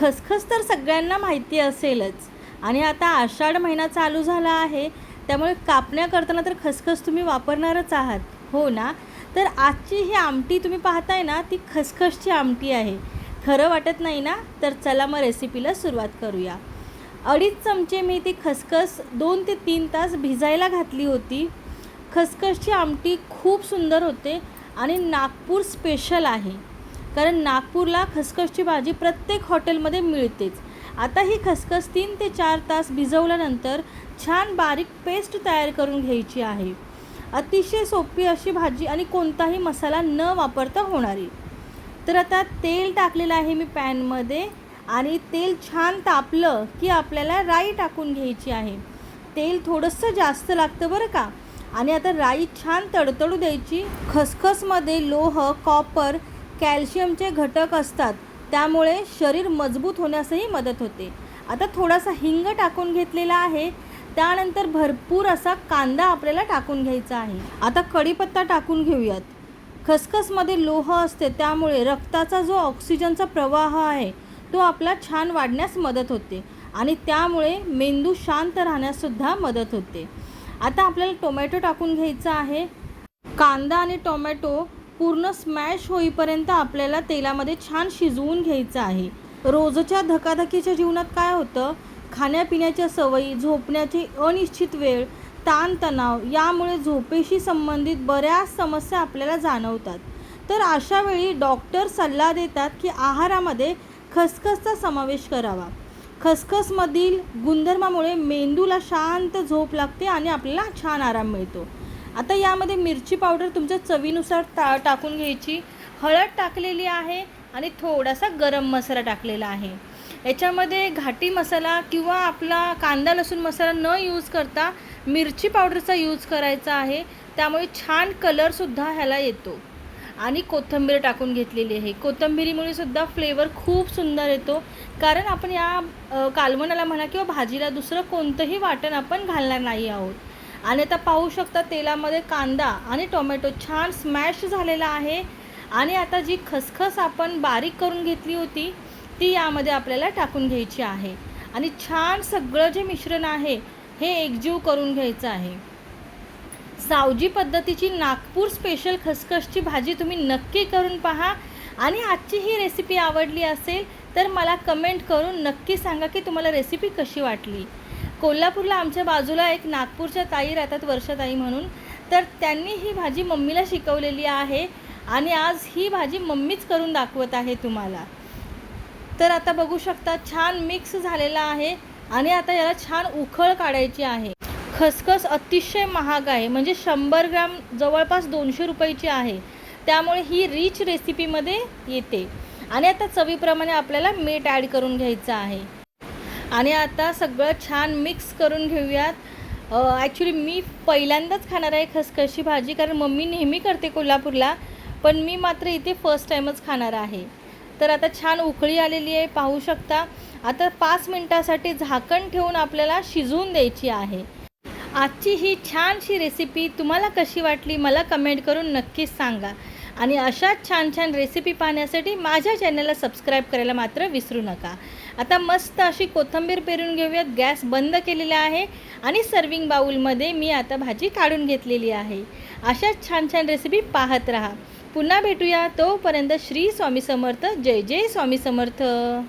खसखस तर सगळ्यांना माहिती असेलच. आणि आता आषाढ महिना चालू झाला आहे त्यामुळे कापण्या करताना तर खसखस तुम्ही वापरणारच आहात. हो ना? तर आजची ही आमटी तुम्ही पाहताय ना ती खसखसची आमटी आहे. खरं वाटत नाही ना? तर चला मग रेसिपीला सुरुवात करूया. अडीच चमचे मी ती खसखस दोन ते तीन तास भिजायला घातली होती. खसखसची आमटी खूप सुंदर होते आणि नागपूर स्पेशल आहे. कारण नागपूरला खसखसची भाजी प्रत्येक हॉटेलमध्ये मिळतेच. आता ही खसखस तीन ते चार तास भिजवल्यानंतर छान बारीक पेस्ट तयार करून घ्यायची आहे. अतिशय सोपी अशी भाजी आणि कोणताही मसाला न वापरता होणारी. तर आता तेल टाकलेलं आहे मी पॅनमध्ये आणि तेल छान तापलं की आपल्याला राई टाकून घ्यायची आहे. तेल थोडंसं जास्त लागतं बरं का? आणि आता राई छान तडतडू द्यायची. खसखसमध्ये लोह कॉपर कॅल्शियमचे घटक असतात त्यामुळे शरीर मजबूत होण्यासही मदत होते. आता थोडासा हिंग टाकून घेतलेला आहे त्यानंतर भरपूर असा कांदा आपल्याला टाकून घ्यायचा आहे. आता कढीपत्ता टाकून घेऊयात. खसखसमध्ये लोह असते त्यामुळे रक्ताचा जो ऑक्सिजनचा प्रवाह आहे तो आपला छान वाढण्यास मदत होते आणि त्यामुळे मेंदू शांत राहण्याससुद्धा मदत होते. आता आपल्याला टोमॅटो टाकून घ्यायचा आहे. कांदा आणि टोमॅटो पूर्ण स्मॅश होईपर्यंत आपल्याला तेलामध्ये छान शिजवून घ्यायचं आहे. रोजच्या धकाधकीच्या जीवनात काय होतं? खाण्यापिण्याच्या सवयी झोपण्याची अनिश्चित वेळ ताणतणाव यामुळे झोपेशी संबंधित बऱ्याच समस्या आपल्याला जाणवतात. तर अशा वेळी डॉक्टर सल्ला देतात की आहारामध्ये खसखसचा समावेश करावा. खसखसमधील गुणधर्मामुळे मेंदूला शांत झोप लागते आणि आपल्याला छान आराम मिळतो. आता यामध्ये मिरची पावडर तुमच्या चवीनुसार टा टाकून घ्यायची. हळद टाकलेली आहे आणि थोडासा गरम मसाला टाकलेला आहे. याच्यामध्ये घाटी मसाला किंवा आपला कांदा लसूण मसाला न यूज करता मिरची पावडरचा यूज करायचा आहे. त्यामुळे छान कलरसुद्धा ह्याला येतो. आणि कोथिंबीर टाकून घेतलेली आहे. कोथिंबिरीमुळे सुद्धा फ्लेवर खूप सुंदर येतो. कारण आपण या कालवणाला म्हणा किंवा भाजीला दुसरं कोणतंही वाटण आपण घालणार नाही आहोत. आणि आता पाहू शकता तेलामध्ये कांदा आणि टोमॅटो छान स्मॅश झालेला आहे. आणि आता जी खसखस आपण बारीक करून घेतली होती ती यामध्ये आपल्याला टाकून घ्यायची आहे. आणि छान सगळं जे मिश्रण आहे हे एकजीव करून घ्यायचं आहे. सावजी पद्धतीची नागपूर स्पेशल खसखसची भाजी तुम्ही नक्की करून पहा. आणि आजची ही रेसिपी आवडली असेल तर मला कमेंट करून नक्की सांगा की तुम्हाला रेसिपी कशी वाटली. कोल्हापूरला आमच्या बाजूला एक नागपूरच्या ताई राहतात वर्षाताई म्हणून. तर त्यांनी ही भाजी मम्मीला शिकवलेली आहे आणि आज ही भाजी मम्मीच करून दाखवत आहे तुम्हाला. तर आता बघू शकता छान मिक्स झालेला आहे आणि आता याला छान उखळ काढायची आहे. खसखस अतिशय महाग आहे म्हणजे शंभर ग्रॅम जवळपास दोनशे रुपयाची आहे. त्यामुळे ही रिच रेसिपीमध्ये येते. आणि आता चवीप्रमाणे आपल्याला मीठ ॲड करून घ्यायचं आहे. आणि आता सगळं छान मिक्स करून घेऊयात. ॲक्च्युली मी पहिल्यांदाच खाणार आहे खसखशी भाजी कारण मम्मी नेहमी करते कोल्हापूरला पण मी मात्र इथे फर्स्ट टाईमच खाणार आहे. तर आता छान उकळी आलेली आहे पाहू शकता. आता पाच मिनटासाठी झाकण ठेवून आपल्याला शिजवून द्यायची आहे. आजची ही छानशी रेसिपी तुम्हाला कशी वाटली मला कमेंट करून नक्कीच सांगा. आणि अशाच छान छान रेसिपी पाहण्यासाठी माझ्या चॅनलला सबस्क्राईब करायला मात्र विसरू नका. आता मस्त अशी कोथिंबीर पेरून घेऊयात. गॅस बंद केलेला आहे आणि सर्विंग बाऊलमध्ये मी आता भाजी काढून घेतलेली आहे. अशाच छान छान रेसिपी पाहत राहा. पुन्हा भेटूया तोपर्यंत श्री स्वामी समर्थ. जय जय स्वामी समर्थ.